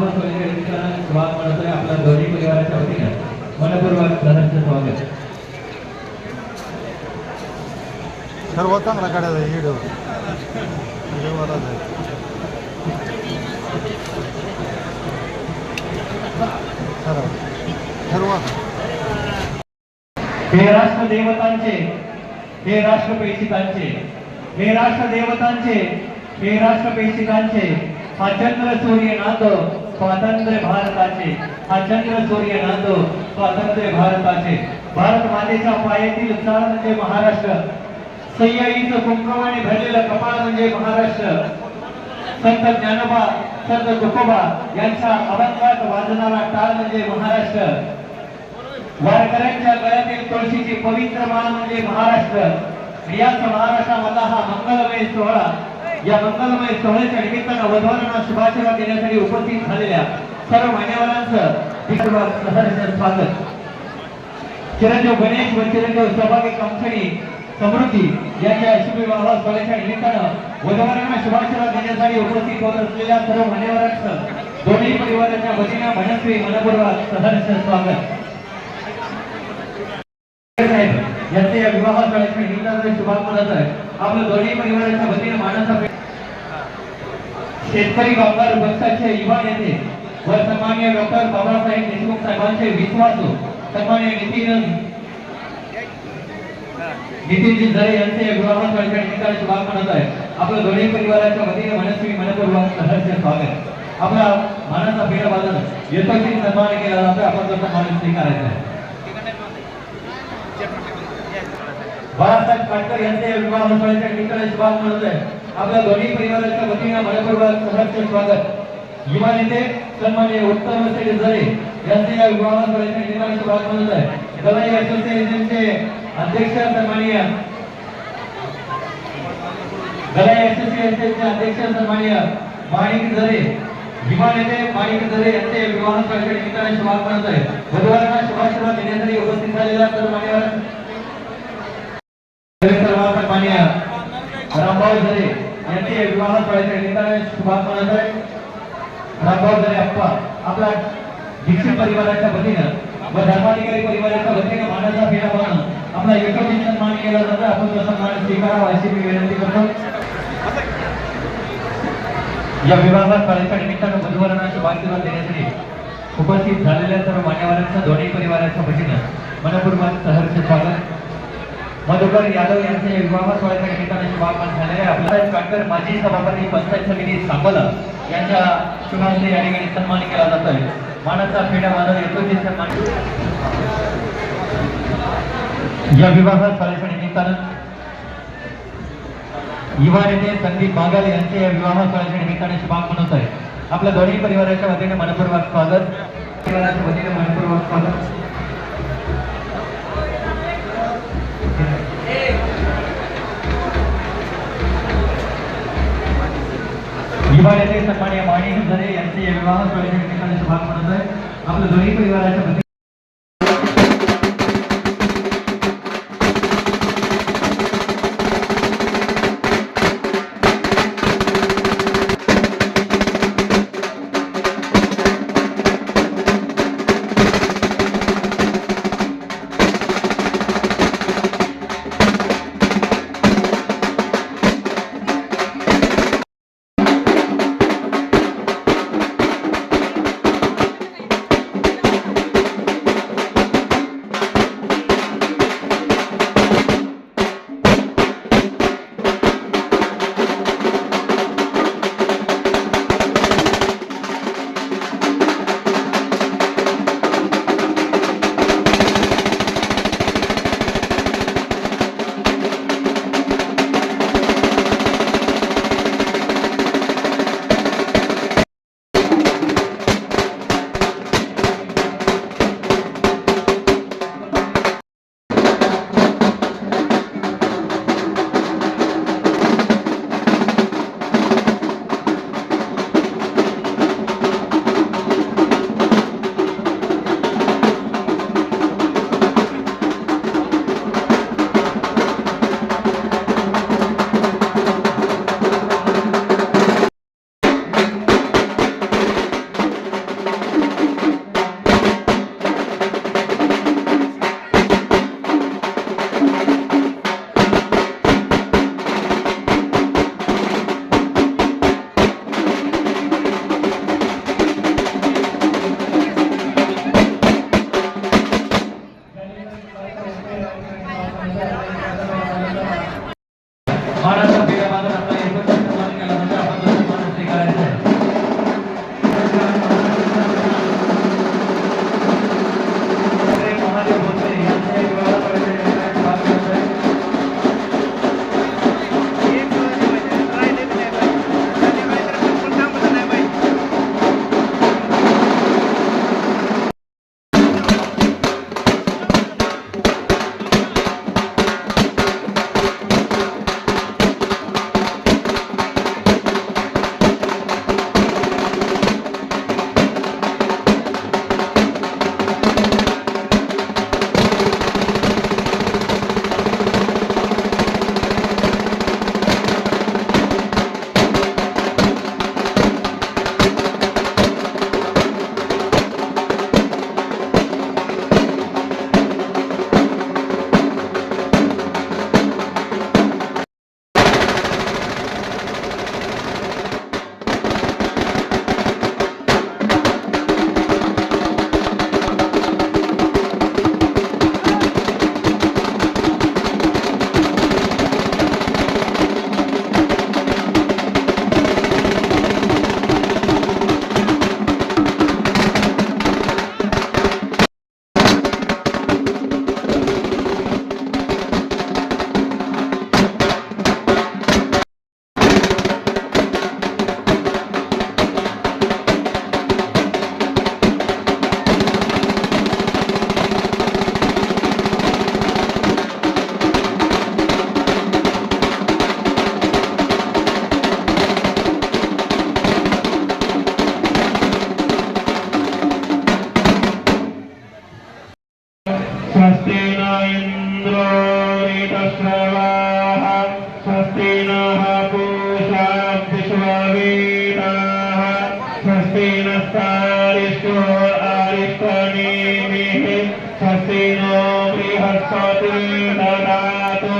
स्वागत पलीकडे वाद म्हणतोय आपल्या दोन्ही परिवाराच्या वतीनं मनपूर्वक धनाचं स्वागत. सर्व चांगला काढायचा व्हिडिओ हे राष्ट्र देवतांचे हे राष्ट्र प्रेषितांचे हे राष्ट्र देवतांचे हे राष्ट्र प्रेषितांचे हा चंद्र सूर्य नाथ स्वातंत्र्य भारताचे हा चंद्र सूर्य नांदो स्वातंत्र्य भारताचे. भारत मातेच्या पायातील चाळ म्हणजे महाराष्ट्र. सह्याईचं कुंकवाने भरलेलं कपाळ म्हणजे महाराष्ट्र. संत ज्ञानोबा संत तुकोबा यांच्या अभंगात वाजणारा टाळ म्हणजे महाराष्ट्र. वारकऱ्यांच्या गळ्यातील तुळशीची पवित्र माळ म्हणजे महाराष्ट्र. याच महाराष्ट्रामधला हा मंगलमय सोहळा. या मंगलमय सोहळ्याच्या निमित्तानं वधवारांना शुभाशेवा देण्यासाठी उपस्थित झालेल्या सर्व मान्यवरांचं स्वागत. चिरंजीव गणेश व चिरंजीव सौभाग्य कंपनी समृद्धी यांच्या शुभविवाह सोहळ्याच्या निमित्तानं वधवारांना शुभाशेवा देण्यासाठी उपस्थित होत असलेल्या सर्व मान्यवरांचं दोन्ही परिवाराच्या वतीनं मनस्वी मनपूर्वक सहर्ष स्वागत. साहेब यांचे या विवाह सोहळ्याच्या निमित्तानं शुभागमन आहे आपल्या दोन्ही परिवाराच्या वतीनं मानसा शेतकरी कामगार पक्षाचे युवा नेते व सन्मान्य डॉक्टर बाबासाहेब देशमुख साहेबांचे विश्वासू सन्मान्य नितीन नितीनजी झरे यांचे या विवाह सोहळ्याच्या निमित्तानं आहे. आपल्या दोन्ही परिवाराच्या वतीने मनस्वी मनपूर्वक सहर्ष स्वागत. आपला मानाचा फेरा बाजून यथोचित सन्मान केला जातो आपण तो सन्मान स्वीकारायचा आहे. बाळासाहेब पाटकर यांचे विवाह सोहळ्याच्या ठिकाणी शुभाग म्हणत आहे. आपल्या दोन्ही परिवाराच्या वतीने मनपूर्वक सहर्ष स्वागत. युवा नेते सन्मान्य उत्तम सेठ जरे यांचे या विवाह निर्माणाचे भाग म्हणत आहे. दलाई असोसिएशनचे अध्यक्ष सन्माननीय. दलाई असोसिएशनचे अध्यक्ष सन्माननीय माणिक जरे. युवा नेते माणिक जरे यांचे विवाह सोहळ्याच्या निमित्ताने शुभागमन होत आहे. वधूवरांना शुभाशुभा देण्यासाठी उपस्थित झालेल्या सर्व मान्यवर सर्वात मान्य रामभाऊ जरे. यांचे विवाह सोहळ्याच्या निमित्ताने शुभागमन होत आहे अप्पा आपला दीक्षित परिवाराच्या वतीनं व धर्माधिकारी परिवाराच्या वतीनं मानाचा फेरा पाहणं आपला एकत्रित सन्मान केला जातो. आपण तो सन्मान स्वीकारावा अशी मी विनंती करतो. या विभागात सोहळ्याच्या निमित्तानं वधूवरांना शुभाशीर्वाद देण्यासाठी उपस्थित झालेल्या सर्व मान्यवरांच्या दोन्ही परिवाराच्या वतीनं मनपूर्वक सहर्ष स्वागत. मधुकर यादव यांचे विवाह सोहळ्याच्या निमित्ताने शुभागमन झालेले आहे. काटकर माजी सभापती पंचायत समिती सांगोला यांच्या शुभांचे या ठिकाणी सन्मान केला जातोय. मानाचा फेडा बांधून येतो ते सन्मान या विवाह सोहळ्याच्या निमित्तानं युवा नेते संदीप बागल यांचे या विवाह सोहळ्याच्या निमित्ताने शुभागमन होत आहे आपल्या दोन्ही परिवाराच्या वतीने मनपूर्वक स्वागत. परिवाराच्या वतीने मनपूर्वक स्वागत. युवा नेते सन्मान्य माणिक झरे यांचे या विवाह सोहळ्याच्या निमित्ताने शुभागमन होत आहे आपल्या दोन्ही परिवाराच्या स्वस्ति न इन्द्रो ऋतश्रवाः स्वस्ति नः पूषा विश्ववेदाः स्वस्ति नस्तारिष्टो आरिष्टनेमिः स्वस्ति नो बृहस्पति ददातु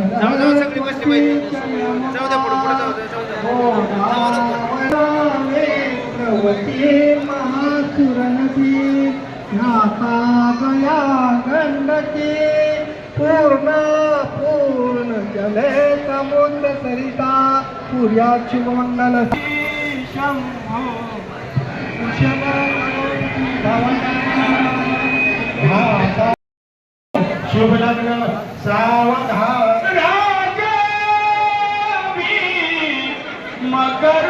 जाऊ जाऊ सगळी बसली पाहिजे जाऊ द्या पुढे पुढे जाऊ द्या जाऊ द्या महासुरनदी नाथा गया गंडकी Better.